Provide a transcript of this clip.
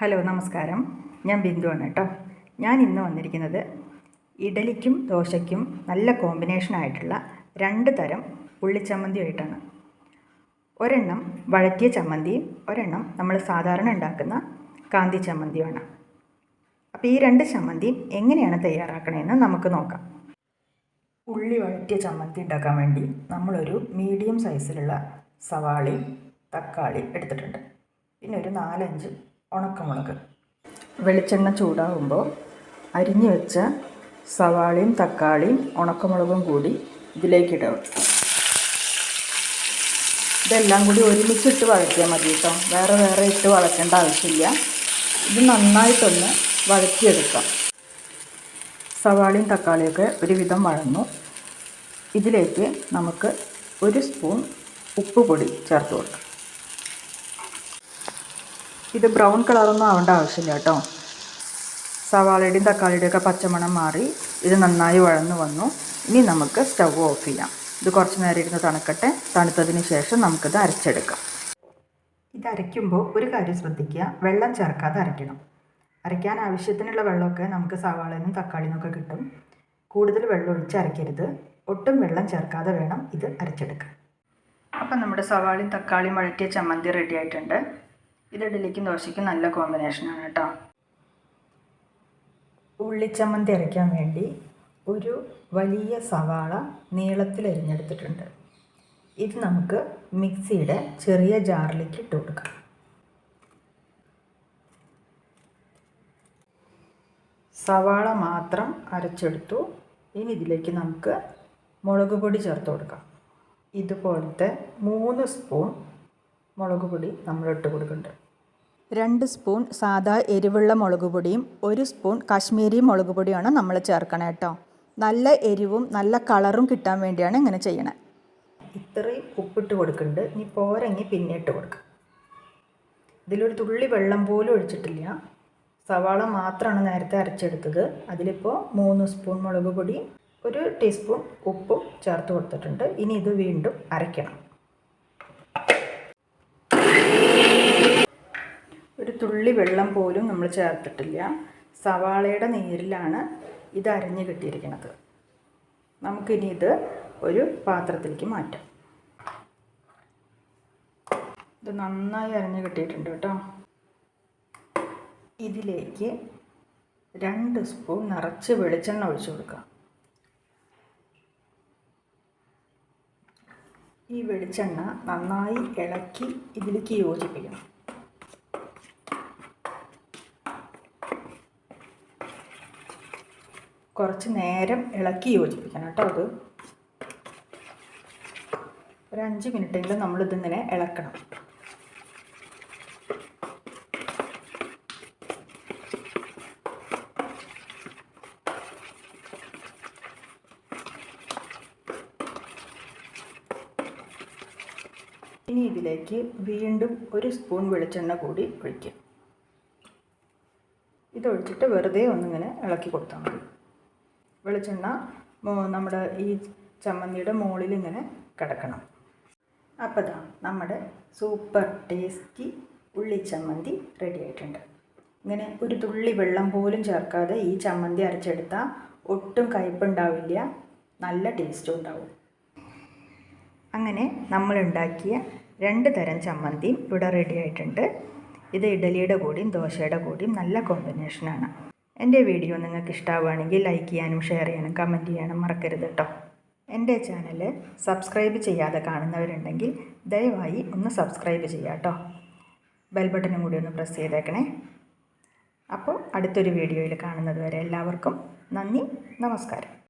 Hello നമസ്കാരം. ഞാൻ ബിന്ദുവാണ് കേട്ടോ. ഞാൻ ഇന്ന് വന്നിരിക്കുന്നത് ഇഡലിക്കും ദോശയ്ക്കും നല്ല കോമ്പിനേഷനായിട്ടുള്ള രണ്ട് തരം ഉള്ളിച്ചമ്മന്തിയായിട്ടാണ് ഒരെണ്ണം വഴറ്റിയ ചമ്മന്തിയും ഒരെണ്ണം നമ്മൾ സാധാരണ ഉണ്ടാക്കുന്ന കാന്തി ചമ്മന്തിയുമാണ്. അപ്പോൾ ഈ രണ്ട് ചമ്മന്തിയും എങ്ങനെയാണ് തയ്യാറാക്കണമെന്ന് നമുക്ക് നോക്കാം. ഉള്ളി വഴറ്റിയ ചമ്മന്തി ഉണ്ടാക്കാൻ വേണ്ടി നമ്മളൊരു മീഡിയം സൈസിലുള്ള സവാളയും തക്കാളി എടുത്തിട്ടുണ്ട്. പിന്നെ ഒരു നാലഞ്ച് ഉണക്കമുളക് വെളിച്ചെണ്ണ ചൂടാകുമ്പോൾ അരിഞ്ഞു വെച്ച സവാളയും തക്കാളിയും ഉണക്കമുളകും കൂടി ഇതിലേക്ക് ഇടുക ഇതെല്ലാം കൂടി ഒരുമിച്ചിട്ട് വഴറ്റിയാൽ മതി കേട്ടോ. വേറെ വേറെ ഇട്ട് വഴറ്റേണ്ട ആവശ്യമില്ല. ഇത് നന്നായിട്ടൊന്ന് വഴറ്റിയെടുക്കാം. സവാളയും തക്കാളിയൊക്കെ ഒരുവിധം വഴന്നു. ഇതിലേക്ക് നമുക്ക് ഒരു സ്പൂൺ ഉപ്പ് പൊടി ചേർത്ത് കൊടുക്കാം. ഇത് ബ്രൗൺ കളറൊന്നും ആവേണ്ട ആവശ്യമില്ല കേട്ടോ. സവാളയുടെയും തക്കാളിയുടെയും ഒക്കെ പച്ചമണം മാറി ഇത് നന്നായി വഴന്നു വന്നു. ഇനി നമുക്ക് സ്റ്റവ് ഓഫ് ചെയ്യാം. ഇത് കുറച്ച് നേരം ഇരുന്ന് തണുക്കട്ടെ. തണുത്തതിന് ശേഷം നമുക്കിത് അരച്ചെടുക്കാം. ഇത് അരയ്ക്കുമ്പോൾ ഒരു കാര്യം ശ്രദ്ധിക്കുക. വെള്ളം ചേർക്കാതെ അരയ്ക്കണം. അരയ്ക്കാൻ ആവശ്യത്തിനുള്ള വെള്ളമൊക്കെ നമുക്ക് സവാളയിലും തക്കാളിയിലും കിട്ടും. കൂടുതൽ വെള്ളം ഒഴിച്ച് അരയ്ക്കരുത്. ഒട്ടും വെള്ളം ചേർക്കാതെ വേണം ഇത് അരച്ചെടുക്കാൻ. അപ്പം നമ്മുടെ സവാളയും തക്കാളിയും വഴറ്റിയ ചമ്മന്തി റെഡി ആയിട്ടുണ്ട്. ഇത് ഇഡലിക്കും ദോശയ്ക്കും നല്ല കോമ്പിനേഷനാണ് കേട്ടോ. ഉള്ളിച്ചമ്മന്തി അരയ്ക്കാൻ വേണ്ടി ഒരു വലിയ സവാള നീളത്തിൽ അരിഞ്ഞെടുത്തിട്ടുണ്ട്. ഇത് നമുക്ക് മിക്സിയുടെ ചെറിയ ജാറിലേക്ക് ഇട്ട് കൊടുക്കാം. സവാള മാത്രം അരച്ചെടുത്തു. ഇനി ഇതിലേക്ക് നമുക്ക് മുളക് പൊടി ചേർത്ത് കൊടുക്കാം. ഇതുപോലത്തെ മൂന്ന് സ്പൂൺ മുളക് പൊടി നമ്മൾ ഇട്ട് കൊടുക്കുന്നുണ്ട്. രണ്ട് സ്പൂൺ സാധാ എരിവുള്ള മുളക് പൊടിയും ഒരു സ്പൂൺ കാശ്മീരി മുളക് പൊടിയാണ് നമ്മൾ ചേർക്കണം കേട്ടോ. നല്ല എരിവും നല്ല കളറും കിട്ടാൻ വേണ്ടിയാണ് ഇങ്ങനെ ചെയ്യണത് ഇത്രയും ഉപ്പിട്ട് കൊടുക്കുന്നുണ്ട്. ഇനി പോരങ്ങി പിന്നെ ഇട്ട് കൊടുക്കുക ഇതിലൊരു തുള്ളി വെള്ളം പോലും ഒഴിച്ചിട്ടില്ല. സവാള മാത്രമാണ് നേരത്തെ അരച്ചെടുത്തത്. അതിലിപ്പോൾ മൂന്ന് സ്പൂൺ മുളക് പൊടി ഒരു ടീസ്പൂൺ ഉപ്പും ചേർത്ത് കൊടുത്തിട്ടുണ്ട്. ഇനി ഇത് വീണ്ടും അരയ്ക്കണം ഒരു തുള്ളി വെള്ളം പോലും നമ്മൾ ചേർത്തിട്ടില്ല. സവാളയുടെ നീരിലാണ് ഇത് അരിഞ്ഞ് കിട്ടിയിരിക്കുന്നത്. നമുക്കിനി ഇത് ഒരു പാത്രത്തിലേക്ക് മാറ്റാം. ഇത് നന്നായി അരഞ്ഞു കിട്ടിയിട്ടുണ്ട് കേട്ടോ. ഇതിലേക്ക് രണ്ട് സ്പൂൺ നിറച്ച് വെളിച്ചെണ്ണ ഒഴിച്ചു കൊടുക്കാം. ഈ വെളിച്ചെണ്ണ നന്നായി ഇളക്കി ഇതിലേക്ക് യോജിപ്പിക്കണം. കുറച്ച് നേരം ഇളക്കി യോജിപ്പിക്കണം കേട്ടോ അത് ഒരു അഞ്ച് മിനിറ്റെങ്കിലും നമ്മളിതിങ്ങനെ ഇളക്കണം. ഇനി ഇതിലേക്ക് വീണ്ടും ഒരു സ്പൂൺ വെളിച്ചെണ്ണ കൂടി ഒഴിക്കും. ഇതൊഴിച്ചിട്ട് വെറുതെ ഒന്നിങ്ങനെ ഇളക്കി കൊടുത്താൽ മതി. വെളിച്ചെണ്ണ നമ്മുടെ ഈ ചമ്മന്തിയുടെ മുകളിൽ ഇങ്ങനെ കിടക്കണം. അപ്പോൾ ഇതാ നമ്മുടെ സൂപ്പർ ടേസ്റ്റി ഉള്ളി ചമ്മന്തി റെഡി ആയിട്ടുണ്ട്. ഇങ്ങനെ ഒരു തുള്ളി വെള്ളം പോലും ചേർക്കാതെ ഈ ചമ്മന്തി അരച്ചെടുത്താൽ ഒട്ടും കയ്പുണ്ടാവില്ല നല്ല ടേസ്റ്റും ഉണ്ടാവും. അങ്ങനെ നമ്മളുണ്ടാക്കിയ രണ്ട് തരം ചമ്മന്തിയും ഇവിടെ റെഡി ആയിട്ടുണ്ട്. ഇത് ഇഡലിയുടെ കൂടിയും ദോശയുടെ കൂടിയും നല്ല കോമ്പിനേഷനാണ് എന്റെ വീഡിയോ നിങ്ങൾക്ക് ഇഷ്ടമാവുകയാണെങ്കിൽ ലൈക്ക് ചെയ്യാനും ഷെയർ ചെയ്യാനും കമന്റ് ചെയ്യാനും മറക്കരുത് കേട്ടോ. എന്റെ ചാനൽ സബ്സ്ക്രൈബ് ചെയ്യാതെ കാണുന്നവരുണ്ടെങ്കിൽ ദയവായി ഒന്ന് സബ്സ്ക്രൈബ് ചെയ്യാം കേട്ടോ. ബെൽ ബട്ടണും കൂടി ഒന്ന് പ്രസ് ചെയ്തേക്കണേ. അപ്പോൾ അടുത്തൊരു വീഡിയോയിൽ കാണുന്നത് വരെ എല്ലാവർക്കും നന്ദി നമസ്കാരം.